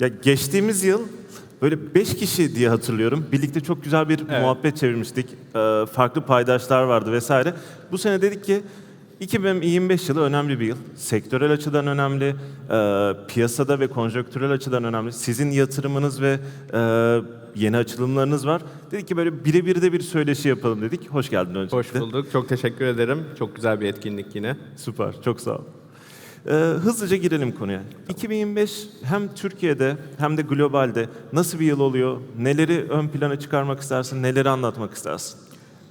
Ya geçtiğimiz yıl böyle beş kişi diye hatırlıyorum. Birlikte çok güzel bir muhabbet çevirmiştik. Ee, farklı paydaşlar vardı vesaire. Bu sene dedik ki 2025 yılı önemli bir yıl. Sektörel açıdan önemli, e, piyasada ve konjonktürel açıdan önemli. Sizin yatırımınız ve e, yeni açılımlarınız var. Dedik ki böyle birebir de bir söyleşi yapalım dedik. Hoş geldin öncelikle. Hoş bulduk. Çok teşekkür ederim. Çok güzel bir etkinlik yine. Süper, çok sağ ol. Ee, hızlıca girelim konuya. 2025 hem Türkiye'de hem de globalde nasıl bir yıl oluyor? Neleri ön plana çıkarmak istersin? Neleri anlatmak istersin?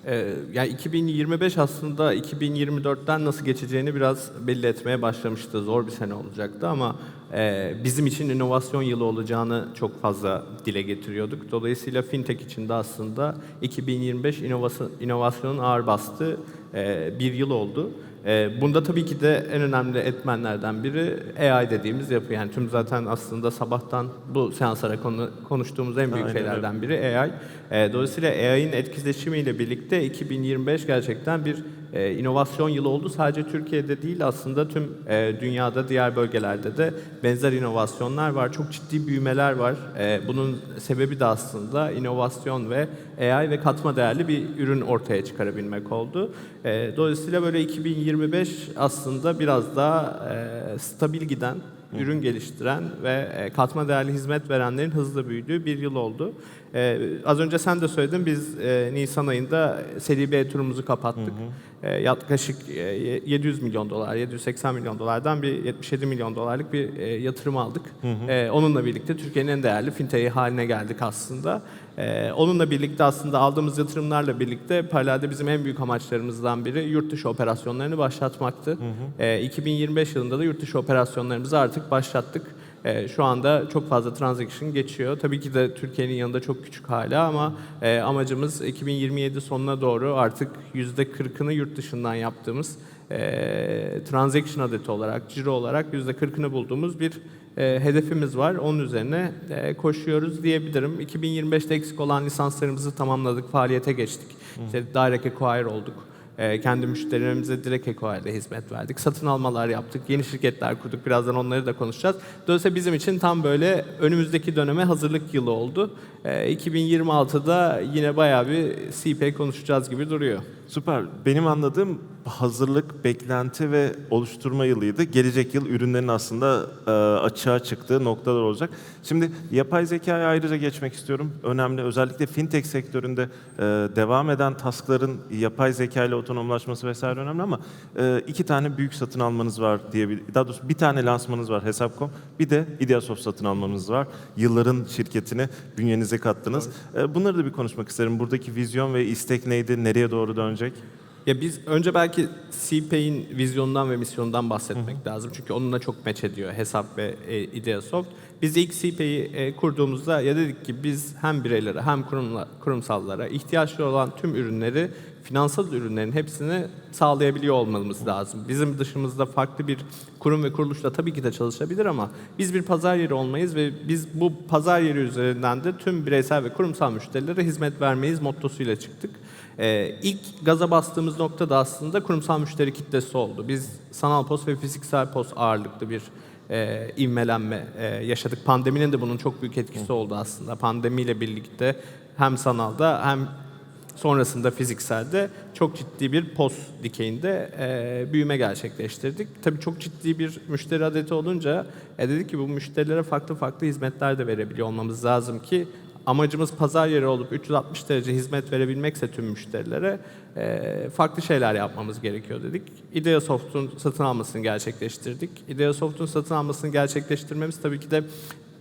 Ee, yani 2025 aslında 2024'ten nasıl geçeceğini biraz belli etmeye başlamıştı. Zor bir sene olacaktı ama e, bizim için inovasyon yılı olacağını çok fazla dile getiriyorduk. Dolayısıyla fintech için de aslında 2025 inovasyon, inovasyonun ağır bastığı e, bir yıl oldu. E, bunda tabii ki de en önemli etmenlerden biri AI dediğimiz yapı. Yani tüm zaten aslında sabahtan bu seanslara konu, konuştuğumuz en büyük Aynen şeylerden biri AI. E, dolayısıyla AI'nin etkileşimiyle birlikte 2025 gerçekten bir e, inovasyon yılı oldu. Sadece Türkiye'de değil aslında tüm e, dünyada diğer bölgelerde de benzer inovasyonlar var. Çok ciddi büyümeler var. E, bunun sebebi de aslında inovasyon ve AI ve katma değerli bir ürün ortaya çıkarabilmek oldu. E, dolayısıyla böyle 2025 aslında biraz daha e, stabil giden ürün geliştiren ve e, katma değerli hizmet verenlerin hızlı büyüdüğü bir yıl oldu. E, az önce sen de söyledin biz e, Nisan ayında seri B turumuzu kapattık. E, yaklaşık e, 700 milyon dolar, 780 milyon dolardan bir 77 milyon dolarlık bir e, yatırım aldık. E, onunla birlikte Türkiye'nin en değerli fintech'i haline geldik aslında. E, onunla birlikte aslında aldığımız yatırımlarla birlikte paralelde bizim en büyük amaçlarımızdan biri yurt dışı operasyonlarını başlatmaktı. E, 2025 yılında da yurt dışı operasyonlarımızı artık başlattık. E, şu anda çok fazla transaction geçiyor. Tabii ki de Türkiye'nin yanında çok küçük hala ama e, amacımız 2027 sonuna doğru artık %40'ını yurt dışından yaptığımız e, transaction adeti olarak, ciro olarak %40'ını bulduğumuz bir e, hedefimiz var. Onun üzerine e, koşuyoruz diyebilirim. 2025'te eksik olan lisanslarımızı tamamladık, faaliyete geçtik. İşte direct acquire olduk. E, kendi müşterilerimize direkt acquire'de hizmet verdik. Satın almalar yaptık, yeni şirketler kurduk. Birazdan onları da konuşacağız. Dolayısıyla bizim için tam böyle önümüzdeki döneme hazırlık yılı oldu. E, 2026'da yine bayağı bir CP konuşacağız gibi duruyor. Süper. Benim anladığım hazırlık, beklenti ve oluşturma yılıydı. Gelecek yıl ürünlerin aslında e, açığa çıktığı noktalar olacak. Şimdi yapay zekaya ayrıca geçmek istiyorum. Önemli. Özellikle fintech sektöründe e, devam eden taskların yapay zeka ile otonomlaşması vesaire önemli ama e, iki tane büyük satın almanız var diye bir, daha doğrusu bir tane lansmanınız var Hesap.com. Bir de Ideasoft satın almanız var. Yılların şirketini bünyenize kattınız. E, bunları da bir konuşmak isterim. Buradaki vizyon ve istek neydi? Nereye doğru dönecek? Ya biz önce belki CPA'in vizyonundan ve misyonundan bahsetmek lazım. Çünkü onunla çok meç ediyor hesap ve e, Ideasoft. Biz ilk CPA'yı e, kurduğumuzda ya dedik ki biz hem bireylere hem kurumla, kurumsallara ihtiyaçları olan tüm ürünleri, finansal ürünlerin hepsini sağlayabiliyor olmamız lazım. Bizim dışımızda farklı bir kurum ve kuruluşla tabii ki de çalışabilir ama biz bir pazar yeri olmayız ve biz bu pazar yeri üzerinden de tüm bireysel ve kurumsal müşterilere hizmet vermeyiz mottosuyla çıktık. Ee, ilk gaza bastığımız nokta da aslında kurumsal müşteri kitlesi oldu. Biz sanal post ve fiziksel post ağırlıklı bir e, ivmelenme e, yaşadık. Pandeminin de bunun çok büyük etkisi oldu aslında. Pandemiyle birlikte hem sanalda hem sonrasında fizikselde çok ciddi bir post dikeyinde e, büyüme gerçekleştirdik. Tabii çok ciddi bir müşteri adeti olunca e, dedik ki bu müşterilere farklı farklı hizmetler de verebiliyor olmamız lazım ki amacımız pazar yeri olup 360 derece hizmet verebilmekse tüm müşterilere e, farklı şeyler yapmamız gerekiyor dedik. Ideasoft'un satın almasını gerçekleştirdik. Ideasoft'un satın almasını gerçekleştirmemiz tabii ki de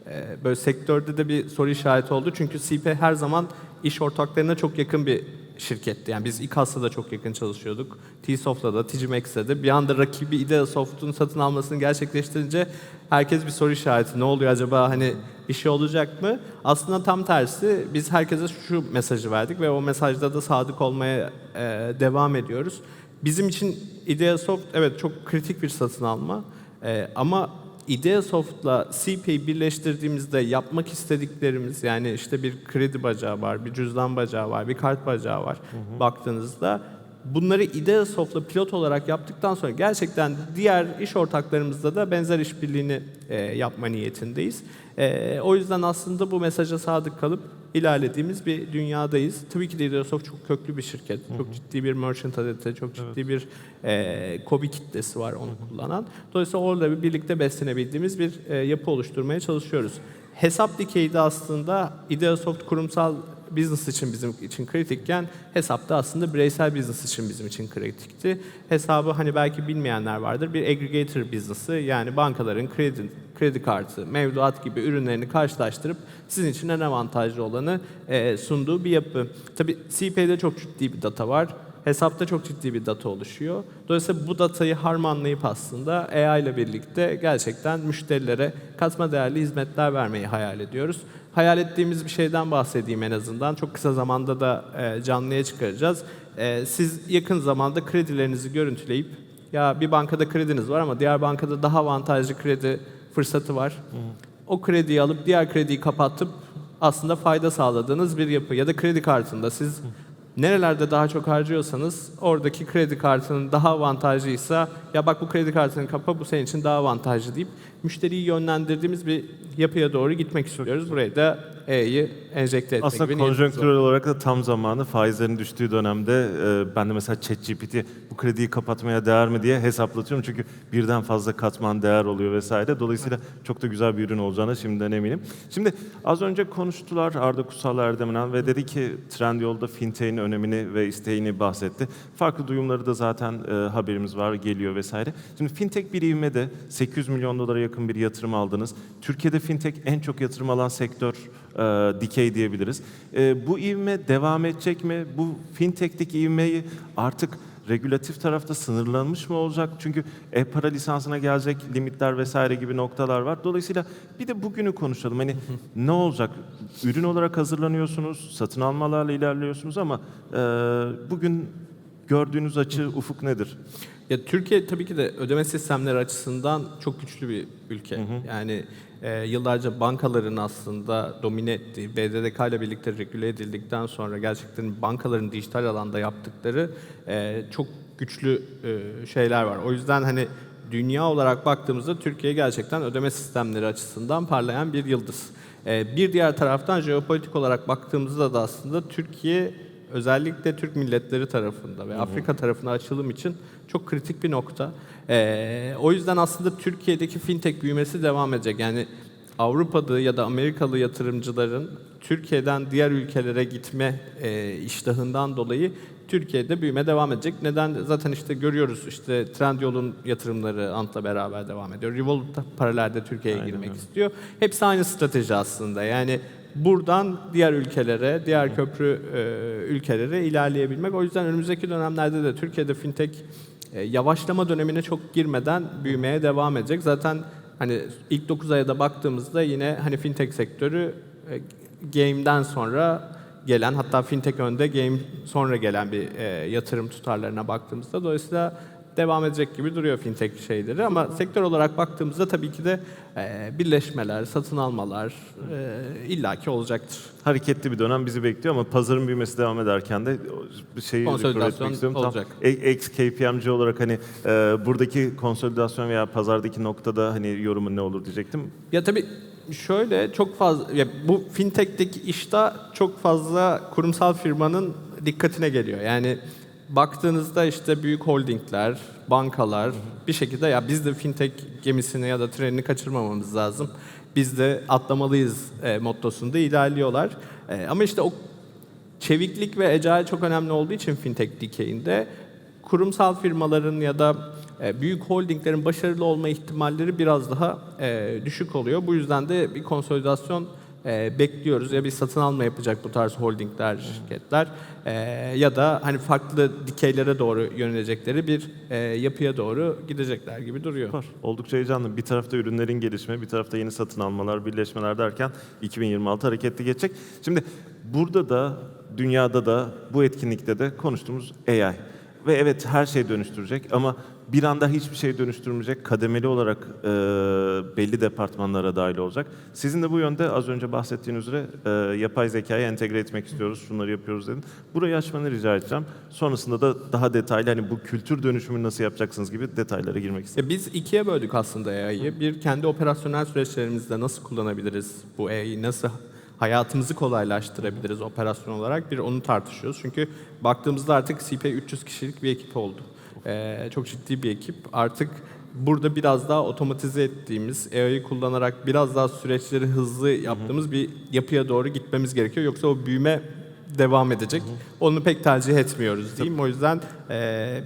e, böyle sektörde de bir soru işareti oldu. Çünkü CP her zaman iş ortaklarına çok yakın bir şirketti. Yani biz İKAS'la da çok yakın çalışıyorduk. T-Soft'la da, Tgimex'le de. Bir anda rakibi Ideasoft'un satın almasını gerçekleştirince herkes bir soru işareti. Ne oluyor acaba hani bir şey olacak mı? Aslında tam tersi biz herkese şu mesajı verdik ve o mesajda da sadık olmaya e, devam ediyoruz. Bizim için Ideasoft evet çok kritik bir satın alma E, ama Ideasoft'la CPA'yı birleştirdiğimizde yapmak istediklerimiz yani işte bir kredi bacağı var, bir cüzdan bacağı var, bir kart bacağı var baktığınızda bunları Ideasoft'la pilot olarak yaptıktan sonra gerçekten diğer iş ortaklarımızla da benzer işbirliğini e, yapma niyetindeyiz. E, o yüzden aslında bu mesaja sadık kalıp ilerlediğimiz bir dünyadayız. Tabii ki de Ideasoft çok köklü bir şirket. Çok ciddi bir merchant adeti, çok ciddi bir e, kobi kitlesi var onu kullanan. Dolayısıyla orada bir birlikte beslenebildiğimiz bir e, yapı oluşturmaya çalışıyoruz. Hesap dikeyi de aslında Ideasoft kurumsal business için bizim için kritikken hesap da aslında bireysel business için bizim için kritikti. Hesabı hani belki bilmeyenler vardır. Bir aggregator business'ı yani bankaların kredi kredi kartı, mevduat gibi ürünlerini karşılaştırıp sizin için en avantajlı olanı e, sunduğu bir yapı. Tabii CPA'de çok ciddi bir data var. Hesapta çok ciddi bir data oluşuyor. Dolayısıyla bu datayı harmanlayıp aslında AI ile birlikte gerçekten müşterilere katma değerli hizmetler vermeyi hayal ediyoruz. Hayal ettiğimiz bir şeyden bahsedeyim en azından. Çok kısa zamanda da e, canlıya çıkaracağız. E, siz yakın zamanda kredilerinizi görüntüleyip ya bir bankada krediniz var ama diğer bankada daha avantajlı kredi fırsatı var. O krediyi alıp diğer krediyi kapatıp aslında fayda sağladığınız bir yapı ya da kredi kartında siz nerelerde daha çok harcıyorsanız oradaki kredi kartının daha avantajlıysa ya bak bu kredi kartını kapa bu senin için daha avantajlı deyip müşteriyi yönlendirdiğimiz bir yapıya doğru gitmek istiyoruz. Buraya da E'yi enjekte etmek Aslında gibi konjonktürel olarak da tam zamanı faizlerin düştüğü dönemde e, ben de mesela ChatGPT bu krediyi kapatmaya değer mi diye hesaplatıyorum. Çünkü birden fazla katman değer oluyor vesaire. Dolayısıyla çok da güzel bir ürün olacağına şimdiden eminim. Şimdi az önce konuştular Arda Kutsal Erdeminen ve dedi ki Trendyol'da fintech'in önemini ve isteğini bahsetti. Farklı duyumları da zaten e, haberimiz var, geliyor vesaire. Şimdi fintech bir ivmede 800 milyon dolara yakın bir yatırım aldınız. Türkiye'de fintech en çok yatırım alan sektör e, dikey diyebiliriz. E, bu ivme devam edecek mi? Bu fintech'teki ivmeyi artık regülatif tarafta sınırlanmış mı olacak? Çünkü e-para lisansına gelecek limitler vesaire gibi noktalar var. Dolayısıyla bir de bugünü konuşalım. Hani ne olacak? Ürün olarak hazırlanıyorsunuz, satın almalarla ilerliyorsunuz ama e, bugün gördüğünüz açı, ufuk nedir? Ya Türkiye tabii ki de ödeme sistemleri açısından çok güçlü bir ülke. Yani e, yıllarca bankaların aslında domine ettiği, BDDK ile birlikte regüle edildikten sonra gerçekten bankaların dijital alanda yaptıkları e, çok güçlü e, şeyler var. O yüzden hani dünya olarak baktığımızda Türkiye gerçekten ödeme sistemleri açısından parlayan bir yıldız. E, bir diğer taraftan jeopolitik olarak baktığımızda da aslında Türkiye özellikle Türk milletleri tarafında ve Afrika tarafına açılım için çok kritik bir nokta. Ee, o yüzden aslında Türkiye'deki fintech büyümesi devam edecek. Yani Avrupa'da ya da Amerikalı yatırımcıların Türkiye'den diğer ülkelere gitme e, iştahından dolayı Türkiye'de büyüme devam edecek. Neden? Zaten işte görüyoruz işte Trendyol'un yatırımları Ant'la beraber devam ediyor. Revolut da paralelde Türkiye'ye girmek istiyor. Hepsi aynı strateji aslında. Yani buradan diğer ülkelere, diğer köprü e, ülkelere ilerleyebilmek. O yüzden önümüzdeki dönemlerde de Türkiye'de fintech e, yavaşlama dönemine çok girmeden büyümeye devam edecek. Zaten hani ilk 9 aya da baktığımızda yine hani fintech sektörü e, game'den sonra gelen hatta fintech önde game sonra gelen bir e, yatırım tutarlarına baktığımızda dolayısıyla devam edecek gibi duruyor fintech şeyleri ama sektör olarak baktığımızda tabii ki de e, birleşmeler, satın almalar e, illaki olacaktır. Hareketli bir dönem bizi bekliyor ama pazarın büyümesi devam ederken de bir şeyi ifade etmek istiyorum. Tam olacak. ex KPMG olarak hani e, buradaki konsolidasyon veya pazardaki noktada hani yorumun ne olur diyecektim. Ya tabii şöyle çok fazla ya bu fintech'teki işte çok fazla kurumsal firmanın dikkatine geliyor. Yani baktığınızda işte büyük holdingler, bankalar bir şekilde ya biz de fintech gemisini ya da trenini kaçırmamamız lazım. Biz de atlamalıyız e, mottosunda ilerliyorlar. E, ama işte o çeviklik ve agile çok önemli olduğu için fintech dikeyinde kurumsal firmaların ya da e, büyük holdinglerin başarılı olma ihtimalleri biraz daha e, düşük oluyor. Bu yüzden de bir konsolidasyon e, bekliyoruz. Ya bir satın alma yapacak bu tarz holdingler, şirketler e, ya da hani farklı dikeylere doğru yönelecekleri bir e, yapıya doğru gidecekler gibi duruyor. Var. Oldukça heyecanlı. Bir tarafta ürünlerin gelişme, bir tarafta yeni satın almalar, birleşmeler derken 2026 hareketli geçecek. Şimdi burada da, dünyada da, bu etkinlikte de konuştuğumuz AI. Ve evet her şey dönüştürecek ama bir anda hiçbir şey dönüştürmeyecek, kademeli olarak e, belli departmanlara dahil olacak. Sizin de bu yönde az önce bahsettiğiniz üzere e, yapay zekayı entegre etmek istiyoruz, şunları yapıyoruz dedin. Burayı açmanı rica edeceğim. Sonrasında da daha detaylı hani bu kültür dönüşümünü nasıl yapacaksınız gibi detaylara girmek istedim. Ya biz ikiye böldük aslında AI'yı. Bir kendi operasyonel süreçlerimizde nasıl kullanabiliriz bu AI'yi, nasıl hayatımızı kolaylaştırabiliriz operasyon olarak bir onu tartışıyoruz. Çünkü baktığımızda artık CP 300 kişilik bir ekip oldu. Ee, çok ciddi bir ekip. Artık burada biraz daha otomatize ettiğimiz, AI'yi kullanarak biraz daha süreçleri hızlı yaptığımız bir yapıya doğru gitmemiz gerekiyor. Yoksa o büyüme devam edecek. Onu pek tercih etmiyoruz diyeyim. O yüzden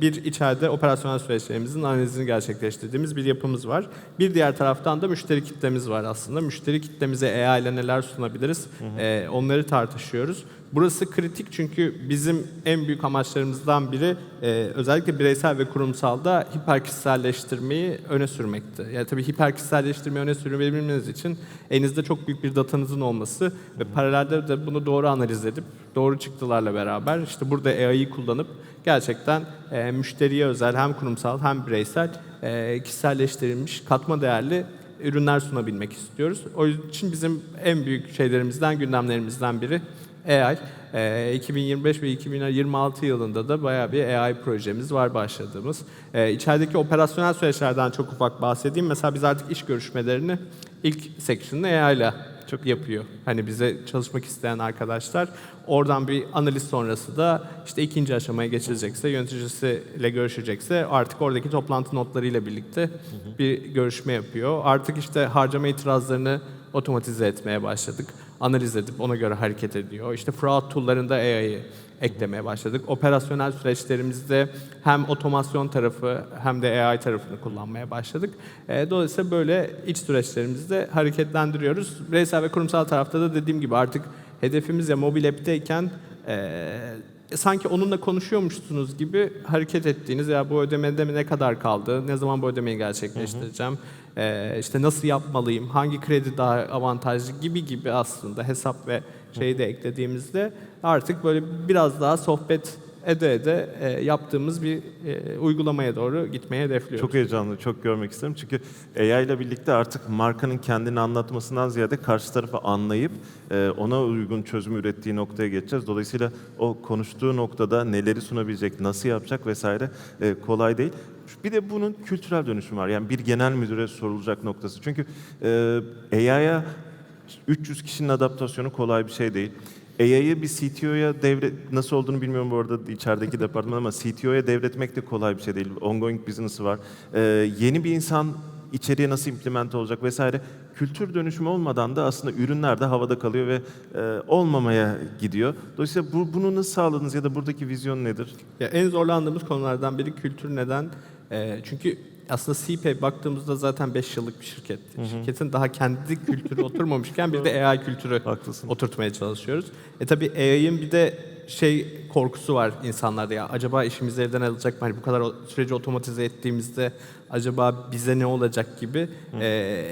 bir içeride operasyonel süreçlerimizin analizini gerçekleştirdiğimiz bir yapımız var. Bir diğer taraftan da müşteri kitlemiz var aslında. Müşteri kitlemize AI ile neler sunabiliriz? Eee, onları tartışıyoruz. Burası kritik çünkü bizim en büyük amaçlarımızdan biri eee, özellikle bireysel ve kurumsalda hiperkişiselleştirmeyi öne sürmekti. Yani tabii hiperkişiselleştirmeyi öne sürebilmeniz için elinizde çok büyük bir datanızın olması ve paralelde de bunu doğru analiz edip doğru çıktılarla beraber işte burada AI'yi kullanıp gerçekten eee, müşteriye özel hem kurumsal hem bireysel eee, kişiselleştirilmiş katma değerli ürünler sunabilmek istiyoruz. O için bizim en büyük şeylerimizden, gündemlerimizden biri AI. Ee, 2025 ve 2026 yılında da bayağı bir AI projemiz var başladığımız. Ee, içerideki operasyonel süreçlerden çok ufak bahsedeyim. Mesela biz artık iş görüşmelerini ilk section'ını AI ile çok yapıyor. Hani bize çalışmak isteyen arkadaşlar oradan bir analiz sonrası da işte ikinci aşamaya geçilecekse, yöneticisiyle görüşecekse artık oradaki toplantı notlarıyla birlikte bir görüşme yapıyor. Artık işte harcama itirazlarını otomatize etmeye başladık. Analiz edip ona göre hareket ediyor. İşte fraud tool'larında AI'yi eklemeye başladık. Operasyonel süreçlerimizde hem otomasyon tarafı hem de AI tarafını kullanmaya başladık. E, dolayısıyla böyle iç süreçlerimizde hareketlendiriyoruz. Bireysel ve kurumsal tarafta da dediğim gibi artık hedefimiz ya mobil app'teyken e, sanki onunla konuşuyormuşsunuz gibi hareket ettiğiniz ya bu ödemede mi ne kadar kaldı, ne zaman bu ödemeyi gerçekleştireceğim, e, işte nasıl yapmalıyım, hangi kredi daha avantajlı gibi gibi aslında hesap ve şeyi de eklediğimizde artık böyle biraz daha sohbet ede ede e, yaptığımız bir e, uygulamaya doğru gitmeye hedefliyoruz. Çok heyecanlı, çok görmek isterim. Çünkü AI ile birlikte artık markanın kendini anlatmasından ziyade karşı tarafı anlayıp e, ona uygun çözüm ürettiği noktaya geçeceğiz. Dolayısıyla o konuştuğu noktada neleri sunabilecek, nasıl yapacak vesaire e, kolay değil. Bir de bunun kültürel dönüşümü var. Yani bir genel müdüre sorulacak noktası. Çünkü e, AI'ya 300 kişinin adaptasyonu kolay bir şey değil. AI'yı bir CTO'ya devret nasıl olduğunu bilmiyorum bu arada içerideki departman ama CTO'ya devretmek de kolay bir şey değil. Ongoing business'ı var. Ee, yeni bir insan içeriye nasıl implement olacak vesaire. Kültür dönüşümü olmadan da aslında ürünler de havada kalıyor ve e, olmamaya gidiyor. Dolayısıyla bu, bunu nasıl sağladınız ya da buradaki vizyon nedir? Ya en zorlandığımız konulardan biri kültür neden? Ee, çünkü aslında CPay baktığımızda zaten 5 yıllık bir şirket. Şirketin daha kendi kültürü oturmamışken bir de AI kültürü Haklısın. oturtmaya çalışıyoruz. E tabii AI'ın bir de şey korkusu var insanlarda ya acaba işimizi elden alacak mı? Hani bu kadar süreci otomatize ettiğimizde acaba bize ne olacak gibi e,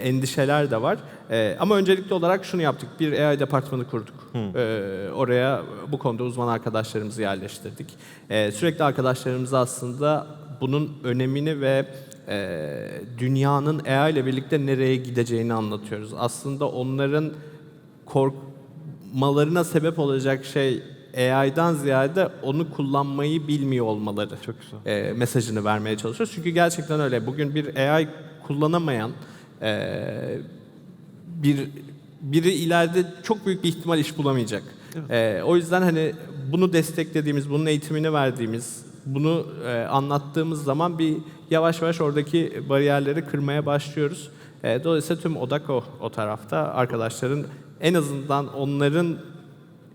endişeler de var. E, ama öncelikli olarak şunu yaptık. Bir AI departmanı kurduk. E, oraya bu konuda uzman arkadaşlarımızı yerleştirdik. E, sürekli arkadaşlarımıza aslında bunun önemini ve e, dünyanın AI ile birlikte nereye gideceğini anlatıyoruz. Aslında onların korkmalarına sebep olacak şey AI'dan ziyade onu kullanmayı bilmiyor olmaları. Çok güzel. e, mesajını vermeye çalışıyoruz. Çünkü gerçekten öyle. Bugün bir AI kullanamayan e, bir biri ileride çok büyük bir ihtimal iş bulamayacak. E, o yüzden hani bunu desteklediğimiz, bunun eğitimini verdiğimiz, bunu e, anlattığımız zaman bir yavaş yavaş oradaki bariyerleri kırmaya başlıyoruz. E, dolayısıyla tüm odak o, o tarafta. Arkadaşların en azından onların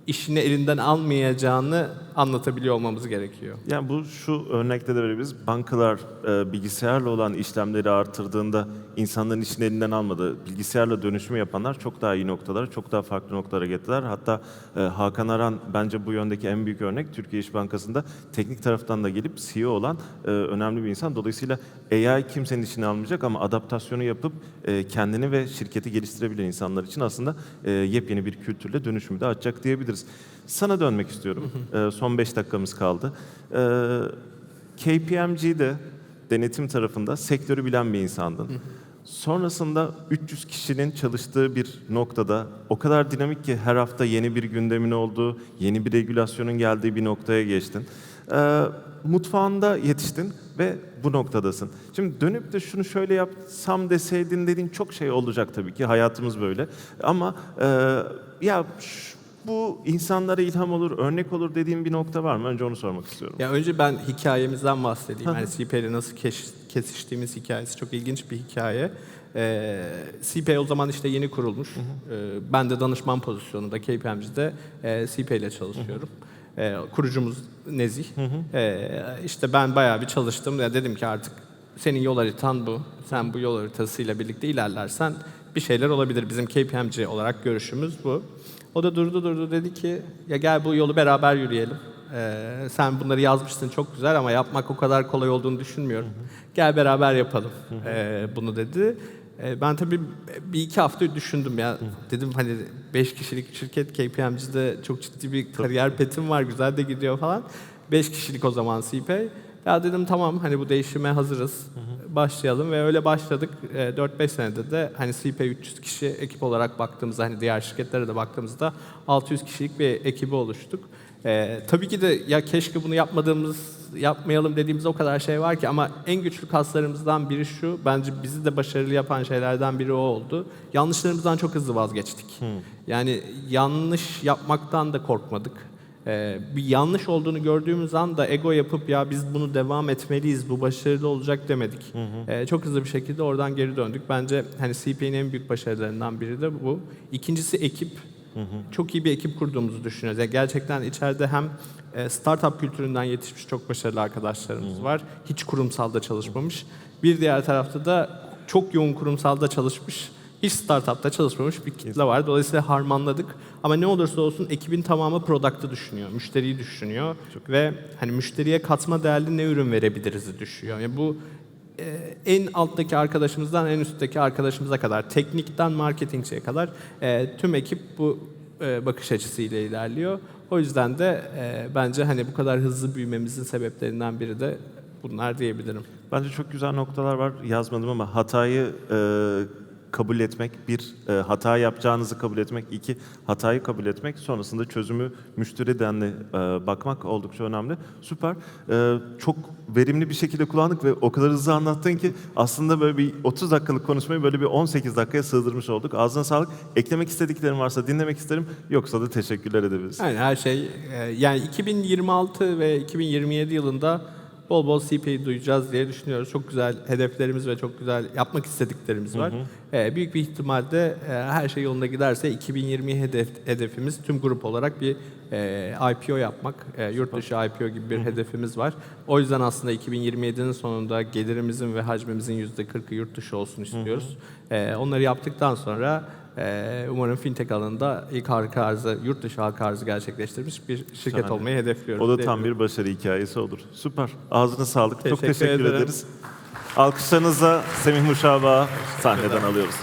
işini elinden almayacağını anlatabiliyor olmamız gerekiyor. Yani bu şu örnekte de verebiliriz. Bankalar e, bilgisayarla olan işlemleri artırdığında insanların işini elinden almadı. Bilgisayarla dönüşümü yapanlar çok daha iyi noktalara, çok daha farklı noktalara getirdiler. Hatta e, Hakan Aran bence bu yöndeki en büyük örnek. Türkiye İş Bankası'nda teknik taraftan da gelip CEO olan e, önemli bir insan. Dolayısıyla AI kimsenin işini almayacak ama adaptasyonu yapıp e, kendini ve şirketi geliştirebilen insanlar için aslında e, yepyeni bir kültürle dönüşümü de açacak diyebiliriz. Sana dönmek istiyorum. E, son 5 dakikamız kaldı. E, KPMG'de denetim tarafında sektörü bilen bir insandın. Sonrasında 300 kişinin çalıştığı bir noktada o kadar dinamik ki her hafta yeni bir gündemin olduğu, yeni bir regülasyonun geldiği bir noktaya geçtin. Ee, mutfağında yetiştin ve bu noktadasın. Şimdi dönüp de şunu şöyle yapsam deseydin dediğin çok şey olacak tabii ki. Hayatımız böyle. Ama e, ya ş- bu insanlara ilham olur, örnek olur dediğim bir nokta var mı? Önce onu sormak istiyorum. Ya önce ben hikayemizden bahsedeyim. Yani CPA ile nasıl keş- kesiştiğimiz hikayesi çok ilginç bir hikaye. Ee, CPA o zaman işte yeni kurulmuş. Ee, ben de danışman pozisyonunda KPMG'de e, CPA ile çalışıyorum. Ee, kurucumuz Nezih. Ee, işte ben bayağı bir çalıştım. Ya dedim ki artık senin yol haritan bu. Sen bu yol haritasıyla birlikte ilerlersen bir şeyler olabilir. Bizim KPMG olarak görüşümüz bu. O da durdu durdu dedi ki ya gel bu yolu beraber yürüyelim. Ee, sen bunları yazmışsın çok güzel ama yapmak o kadar kolay olduğunu düşünmüyorum. Gel beraber yapalım ee, bunu dedi. Ee, ben tabii bir iki hafta düşündüm ya. Dedim hani beş kişilik şirket KPMG'de çok ciddi bir kariyer petim var güzel de gidiyor falan. Beş kişilik o zaman CPA. Ya dedim tamam hani bu değişime hazırız. Başlayalım ve öyle başladık. E, 4-5 senede de hani CP 300 kişi ekip olarak baktığımızda hani diğer şirketlere de baktığımızda 600 kişilik bir ekibi oluştuk. E, tabii ki de ya keşke bunu yapmadığımız yapmayalım dediğimiz o kadar şey var ki ama en güçlü kaslarımızdan biri şu bence bizi de başarılı yapan şeylerden biri o oldu. Yanlışlarımızdan çok hızlı vazgeçtik. Yani yanlış yapmaktan da korkmadık. Ee, bir yanlış olduğunu gördüğümüz anda ego yapıp ya biz bunu devam etmeliyiz, bu başarılı olacak demedik. Ee, çok hızlı bir şekilde oradan geri döndük. Bence hani CP'nin en büyük başarılarından biri de bu. İkincisi ekip. Çok iyi bir ekip kurduğumuzu düşünüyoruz. Yani gerçekten içeride hem e, startup kültüründen yetişmiş çok başarılı arkadaşlarımız var. Hiç kurumsalda çalışmamış. Bir diğer tarafta da çok yoğun kurumsalda çalışmış hiç startupta çalışmamış bir kitle var. Dolayısıyla harmanladık. Ama ne olursa olsun ekibin tamamı product'ı düşünüyor, müşteriyi düşünüyor ve hani müşteriye katma değerli ne ürün verebiliriz düşünüyor. Yani bu e, en alttaki arkadaşımızdan en üstteki arkadaşımıza kadar, teknikten marketingçiye kadar e, tüm ekip bu e, bakış açısıyla ilerliyor. O yüzden de e, bence hani bu kadar hızlı büyümemizin sebeplerinden biri de bunlar diyebilirim. Bence çok güzel noktalar var. Yazmadım ama hatayı e, kabul etmek, bir e, hata yapacağınızı kabul etmek, iki hatayı kabul etmek, sonrasında çözümü müşteri denli e, bakmak oldukça önemli. Süper. E, çok verimli bir şekilde kullandık ve o kadar hızlı anlattın ki aslında böyle bir 30 dakikalık konuşmayı böyle bir 18 dakikaya sığdırmış olduk. Ağzına sağlık. Eklemek istediklerim varsa dinlemek isterim. Yoksa da teşekkürler edebiliriz. Yani her şey e, yani 2026 ve 2027 yılında bol bol CPI duyacağız diye düşünüyoruz. Çok güzel hedeflerimiz ve çok güzel yapmak istediklerimiz var. E, büyük bir ihtimalle e, her şey yolunda giderse 2020 hedef hedefimiz tüm grup olarak bir e, IPO yapmak. E, yurt dışı IPO gibi bir hedefimiz var. O yüzden aslında 2027'nin sonunda gelirimizin ve hacmimizin %40'ı yurt dışı olsun istiyoruz. E, onları yaptıktan sonra ee, umarım fintech alanında ilk halka arzı, yurt dışı halka arzı gerçekleştirmiş bir şirket Şahane. olmayı hedefliyoruz. O da tam bir başarı hikayesi olur. Süper. Ağzına sağlık. Çok Teşekkür teşekkür ederim. ederiz. Alkışlarınızla Semih Muşaba sahneden alıyoruz.